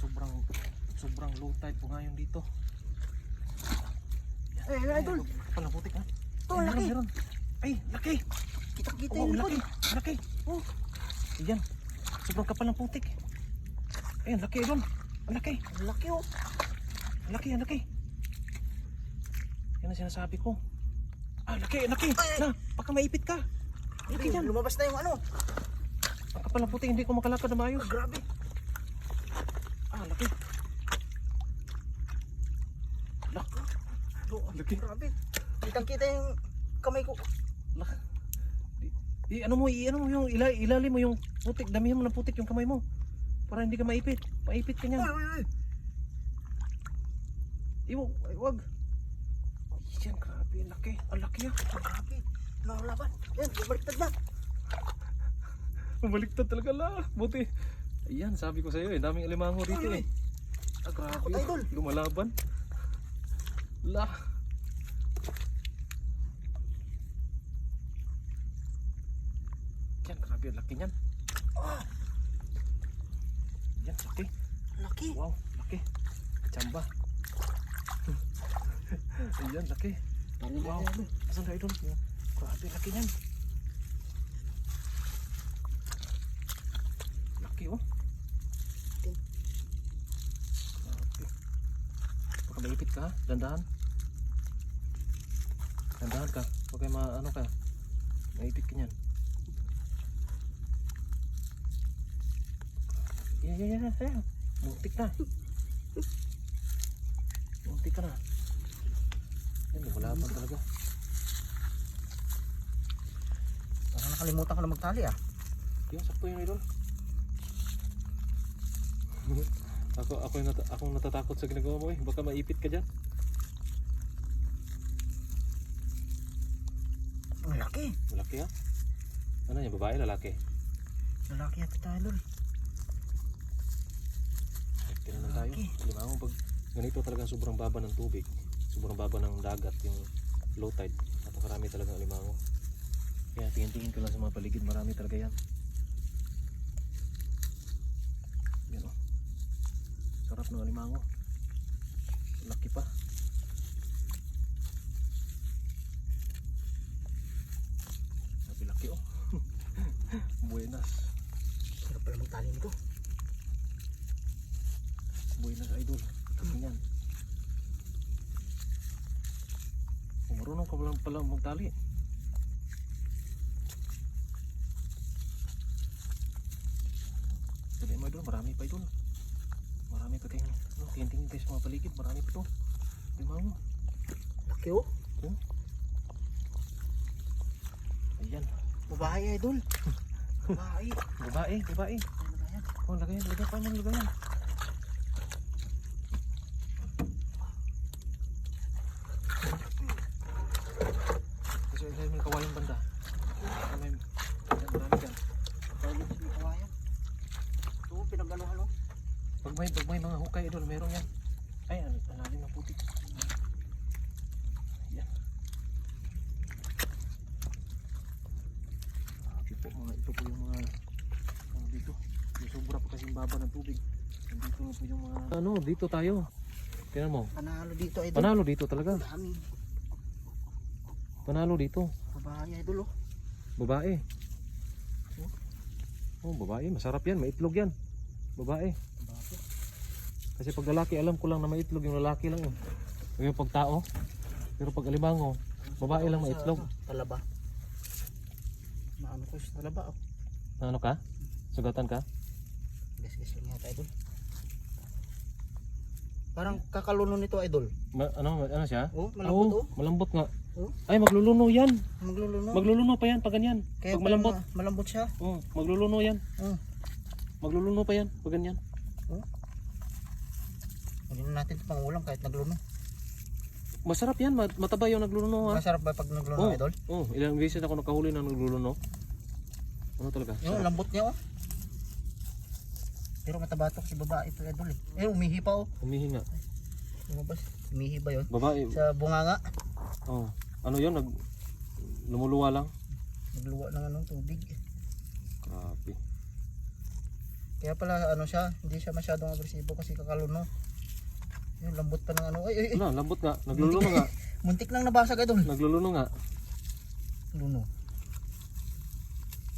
sobrang sobrang low tide po ngayon dito. Eh, Ay, idol. Kapal ng putik ha. Ito, Ay, meron, laki. meron. Ay, laki. Kita-kita Oo, yung laki. Laki. Oh. Ayan. Sobrang kapal ng putik. Ayan, laki idol. Laki. Laki oh. Laki, laki. Yan ang sinasabi ko. Ah, laki, laki. Ay, ay. Na, baka maipit ka. Laki Ay, yan. lumabas na yung ano. Ang kapal ng putik, hindi ko makalakad na maayos. Ah, grabe. Ah, laki. Lak. Oh, Laki. Grabe. Kitang-kita yung kamay ko. Lak. I, ano mo, i, ano mo yung ila, ilalim mo yung putik, damihan mo ng putik yung kamay mo. Para hindi ka maipit. Maipit ka niyan. Uy, uy, uy. Iwag, ay, wag. Yan, grabe, laki. Ang laki ah. Grabe. Nakalaban. Yan, bumaliktad na. Bumaliktad talaga la. Buti. Ayan, sabi ko sa iyo, eh, daming alimango dito eh. Ah, grabe. Idol. Lumalaban. La. Yan, grabe, laki niyan. Ah, Yan, laki. laki. Wow, laki. Chamba. Ayan, laki. Wow. Asan ka idol? Grabe, laki niyan. Laki oh. Grabe. Baka maipit ka ha? Dandahan. Dandahan ka. Huwag kayo ma ano ka. Maipit ka niyan. Yan, yan, yan, yan. Muntik na. Muntik ka na. Yan, lumalaban talaga. Parang nakalimutan ko na magtali ah. Yung sakto yung idol. ako ako yung nata akong natatakot sa ginagawa mo eh. Baka maipit ka diyan. Ang laki. Malaki ha. Ano niya, babae lalaki? Lalaki at tayo lol. Tinanan tayo. Malaki. Limango pag ganito talaga sobrang baba ng tubig. Sobrang baba ng dagat yung low tide. Napakarami talaga ng limango. Kaya tingin-tingin ko lang sa mga paligid, marami talaga. Yan Sarap ng alimango. Laki pa. Sabi laki oh. Buenas. Sarap pala magtali nito. Buenas idol. Laki yan. Oh, marunong ka lang pala magtali. Dali mo idol, marami pa idol. Marami pa kayong ano, tingin-tingin kayo sa mga paligid, marami pa to. Lima mo. Laki oh. Ayan. Babae idol. Babae. Babae, babae. Oh, lagayan, lagayan pa man, lagayan. Kasi yung kawayang banda. May, yan, marami dyan. Babae sa may kawayan. Ito, pinag-ano-ano. Pag may, pag may mga hukay doon, meron yan. Ay, ang ang lalim ng putik. Yan. Grabe po, mga ito po yung mga ano dito. Yung sobra pa kasi baba ng tubig. Nandito na po yung mga... Ano, dito tayo. Tingnan mo. Panalo dito idol. Panalo dito talaga. Dami. Panalo dito. Babae idol oh. Babae. Oh, babae. Masarap yan. May itlog yan. Babae. Kasi pag lalaki, alam ko lang na may itlog. Yung lalaki lang yun. Yung pag tao. Pero pag alimango, babae lang may itlog. ano, Talaba. Maano ko sa talaba oh. Ano ka? Sugatan ka? Gas-gas lang yata idol. Parang kakalono nito idol. Ma- ano, ano siya? Oh, Oo, malambot oh. malambot nga. Oh. Ay, magluluno yan. Magluluno. Magluluno pa yan pag ganyan. Kaya pag malambot. ma- malambot siya. Oo, magluluno yan. Oh. Magluluno pa yan pag ganyan. Hindi na natin ito pang ulam kahit nagluno. Masarap yan. mat- Mataba yung nagluluno ha. Masarap ba pag nagluno Oo. idol? Oh, ilang beses ako nakahuli ng nagluluno. Ano talaga? Yung Sarap. lambot niya oh. Pero matabatok si babae ito idol eh. Eh umihi pa oh. Humihinga. Lumabas. Umihi ba yun? Babae. Sa bunganga. Oh. Ano yun? Nag lumuluwa lang. Nagluwa ng anong tubig. Grabe. Kaya pala ano siya, hindi siya masyadong agresibo kasi kakaluno. Yung lambot pa ng ano. Ay, ay, ay. Wala, lambot nga. Nagluluno nga. Muntik lang nabasag idol. Nagluluno nga. Luno.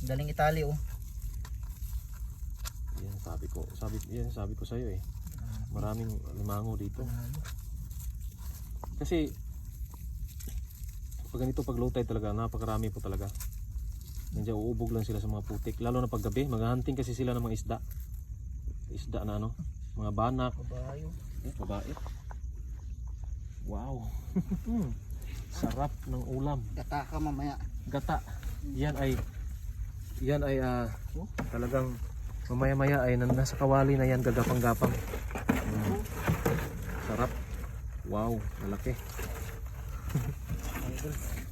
Daling Itali oh. Yan sabi ko. Sabi, yan sabi ko sa'yo eh. Maraming limango dito. Kasi pag ganito pag low tide talaga, napakarami po talaga. Nandiyan uubog lang sila sa mga putik. Lalo na pag gabi, maghahunting kasi sila ng mga isda. Isda na ano, mga banak. Kabayo. Eh, babae. Wow. Sarap ng ulam. Gata ka mamaya. Gata. Yan ay yan ay ah, talagang mamaya-maya ay nasa kawali na yan gagapang-gapang. Mm. Sarap. Wow, malaki.